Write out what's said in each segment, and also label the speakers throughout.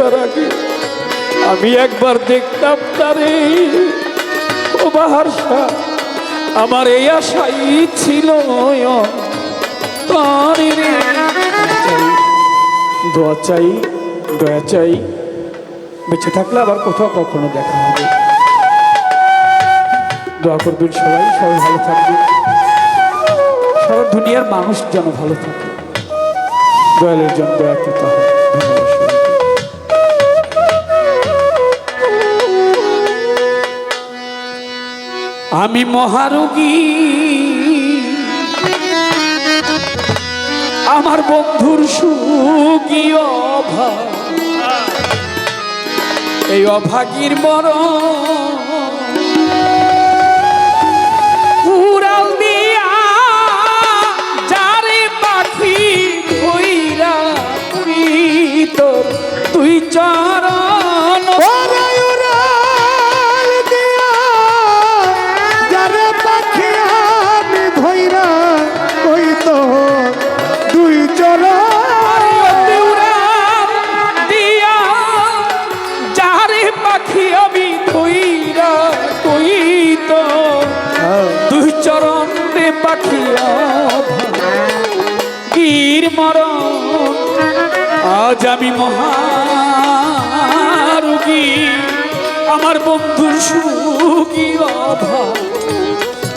Speaker 1: আসবার আগে আমি একবার দেখতাম তারে। ও বাহারসা আমার এই আশাই ছিল তারে দোয়া চাই, দয়া চাই। বেঁচে থাকলে আবার কোথাও কখনো দেখা হবে। দোয়া করবেন সবাই সবাই ভালো থাকবে। সারা দুনিয়ার মানুষ যেন ভালো থাকে। দয়ালের জন্য দয়া করতে হবে ধন্যবাদ আমি মহারোগী। আমার বন্ধুর সুগী অভাব। এই অভাগীর মরণ
Speaker 2: আমি
Speaker 1: মহারুগী। আমার বন্ধু সুখী অভাব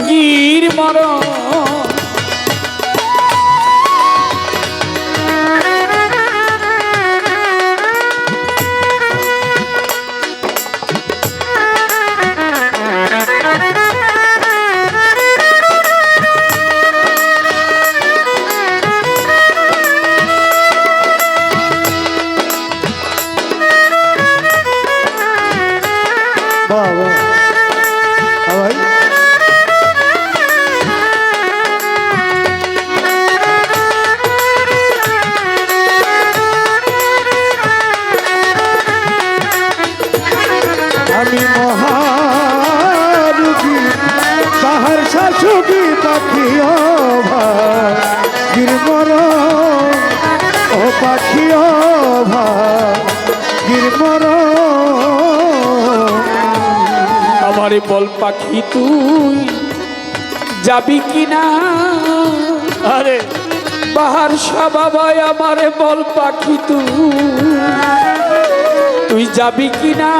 Speaker 1: গির মরণ আমারে বল পাখি তুই যাবি কিনা? আরে। বাহার বাবাই আমারে বল পাখি তুই। তুই যাবি কিনা?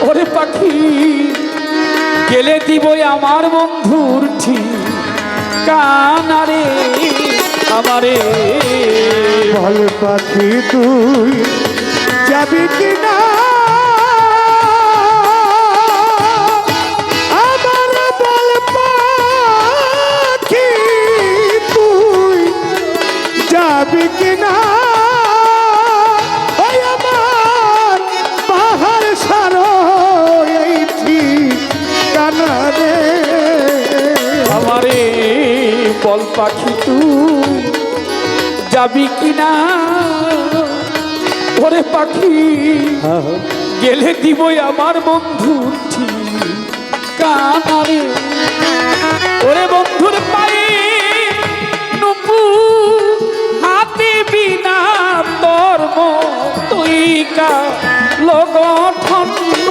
Speaker 1: ওরে পাখি গেলে দিবই আমার বন্ধুর ঠিক। কানারে আমারে।
Speaker 2: বল পাখি তুই যাবি কিনা? পাখি তুই যাবি কিনা?
Speaker 1: ওরে পাখি গেলে দিবই আমার বন্ধু কানারে ওরে বন্ধুর পায়ে নুপু হাতে বিনা তোর তুই কা লগঠন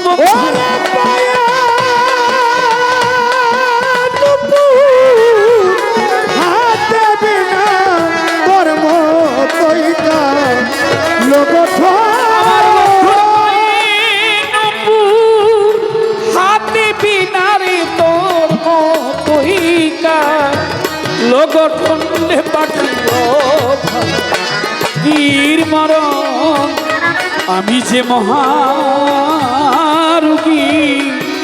Speaker 2: ওরে
Speaker 1: লগঠন্ডে পাখি গির মরণ। আমি যে মহারুগী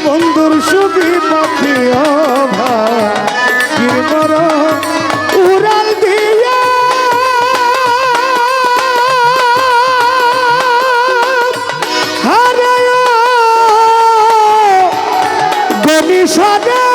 Speaker 2: বন্ধুর সুখী পাখি হারায়। গমিষণে আমার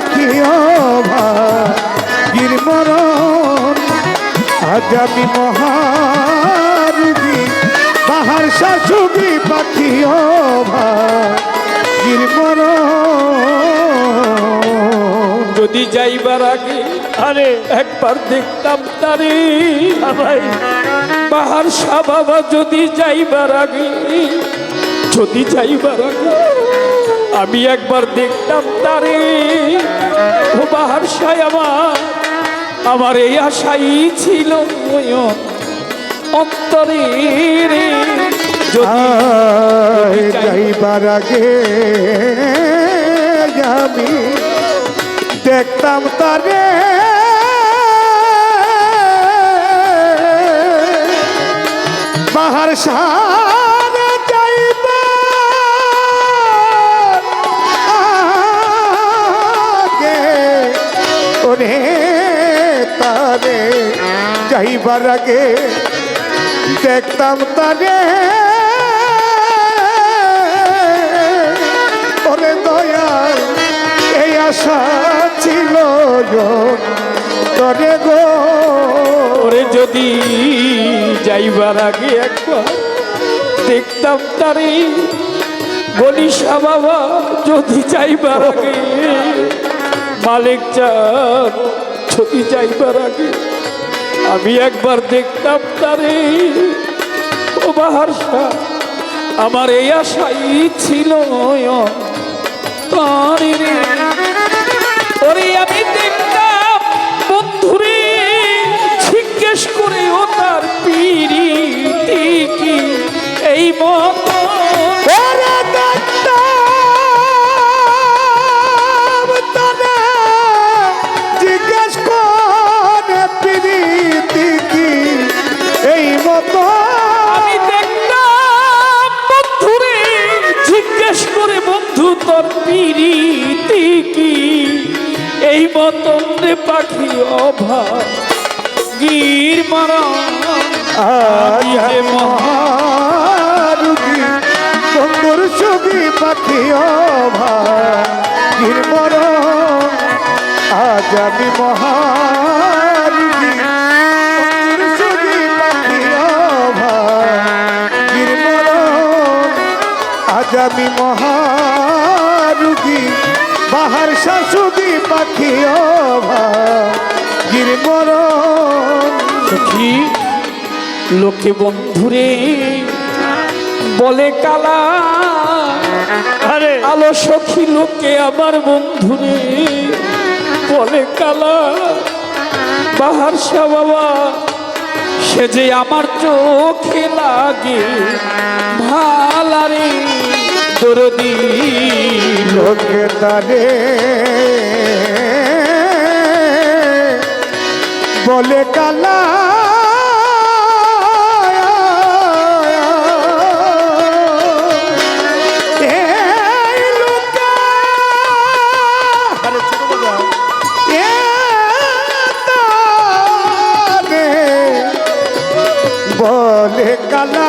Speaker 2: রাখিও ভাগির মরণ, আজ আমি মহারুবি বাহার শাশুবি পাখিও ভাগির মরণ।
Speaker 1: যদি যাইবার আগে,
Speaker 3: আরে
Speaker 1: একবার দেখতাম তারে
Speaker 3: ভাই
Speaker 1: বাহার শাহ বাবা যদি যাইবার আগে, যদি যাইবার আগে আমি একবার দেখতাম তারে। বাহার আমার আমার এই আশাই ছিল অন্তরে
Speaker 2: যাইবার আগে আমি দেখতাম তারে। বাহার সারে যাইবার আগে দেখতাম তারে। ওরে দয়াল, এই আশা ছিল তরে গো।
Speaker 1: ওরে যদি যাইবার আগে একবার দেখতাম তারে গলিশা বাবা, যদি যাইবার আগে মালিক চাঁদ, যদি যাইবার আগে আমি একবার দেখতাম তারে। ও বাহারসা আমার এই আশাই ছিল তারে আমি দেখতাম বন্ধুরে পাখি অভাব গির মারা
Speaker 2: আজ
Speaker 1: আমি
Speaker 2: মহারুগী বন্ধুর ছবি পাখি ভাগির মর আজ আমি মহারুগী বন্ধুর ছবি পাখি ভাগির মর আজ আমি মহারুগী বাহার শাশুদি পাখি মরণ।
Speaker 1: সখী লোকে বন্ধুরে বলে কালা
Speaker 3: আরে।
Speaker 1: আলো সখী লোকে আমার বন্ধুরে বলে কালা বাহার শাহ বাবা সে যে আমার চোখে লাগে ভালারে দরদি।
Speaker 2: লোকে তারে বলে কালা। বলে কালা।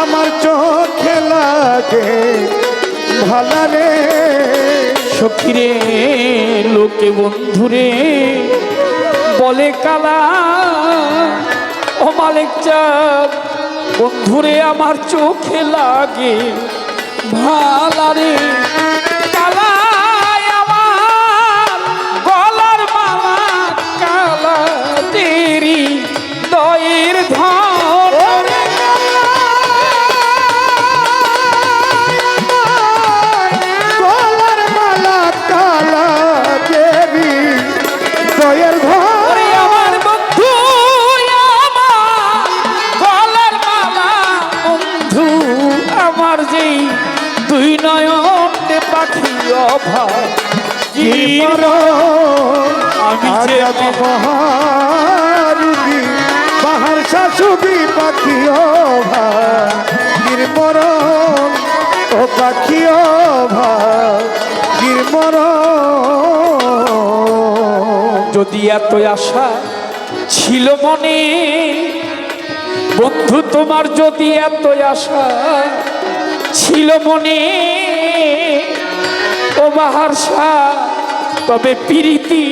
Speaker 2: আমার চোখে লাগে ভালারে
Speaker 1: সখীরে লোকে বন্ধুরে বলে কালা ও মালিক চাঁদ বন্ধুরে আমার চোখে লাগে ভালারে
Speaker 2: বাহার শাশুবি ভাগির ও ভাগির
Speaker 1: যদি এত আশা ছিল মনে বন্ধু তোমার যদি এত আশা ছিল মনে বাহার তবে প্রীতি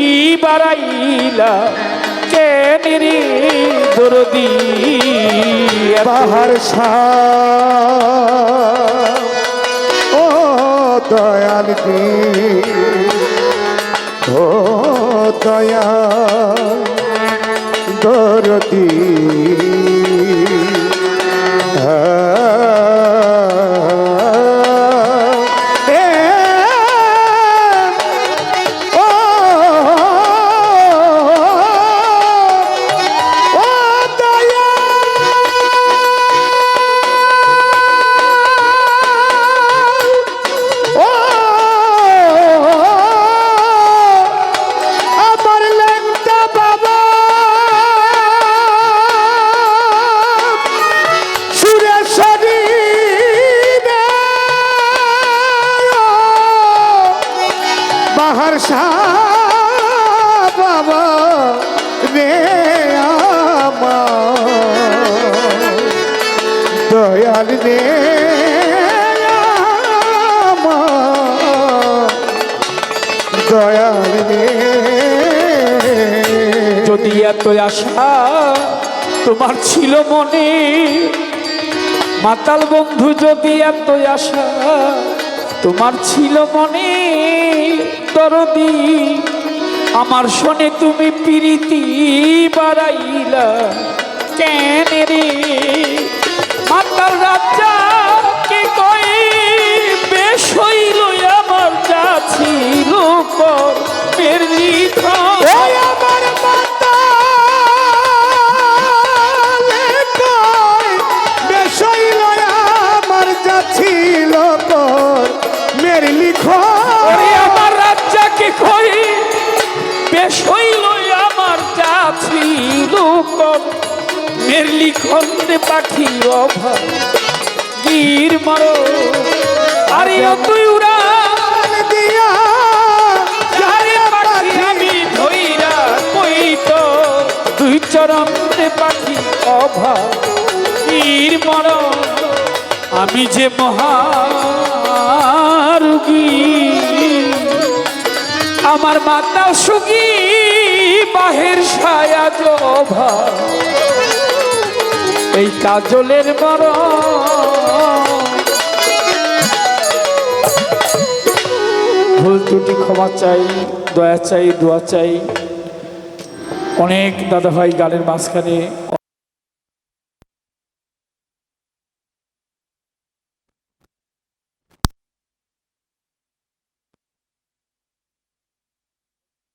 Speaker 1: বাড়াইলা কেন রে দরদি
Speaker 2: বাহার ও দয়াল ও দয়া দরদি বাহার শাহ বাবা রে দয়াল রে দয়াল রে।
Speaker 1: যদি এত আশা তোমার ছিল মনে, মাতাল বন্ধু, যদি এত আশা তোমার ছিল মনে দরদি। আমার শোনে তুমি প্রীতি বাড়াইলা। কেন রে? মাতাল রাজা, কে কই বেশ হইল আমার যা ছিল মের রে পাখি অভাব গির মারো। আরে তুই উড়া।
Speaker 2: দিয়া
Speaker 1: পাখি আমি ধইরা কই তো দুই চরণ রে পাখি অভাব গির মারো। আমি যে মহারুগী আমার মাতা সুগী, বাহের ছায়া জোভা এই কাজলের বড় ভুল ত্রুটি ক্ষমা চাই, দয়া চাই, দোয়া চাই। অনেক দাদাভাই গানের মাঝখানে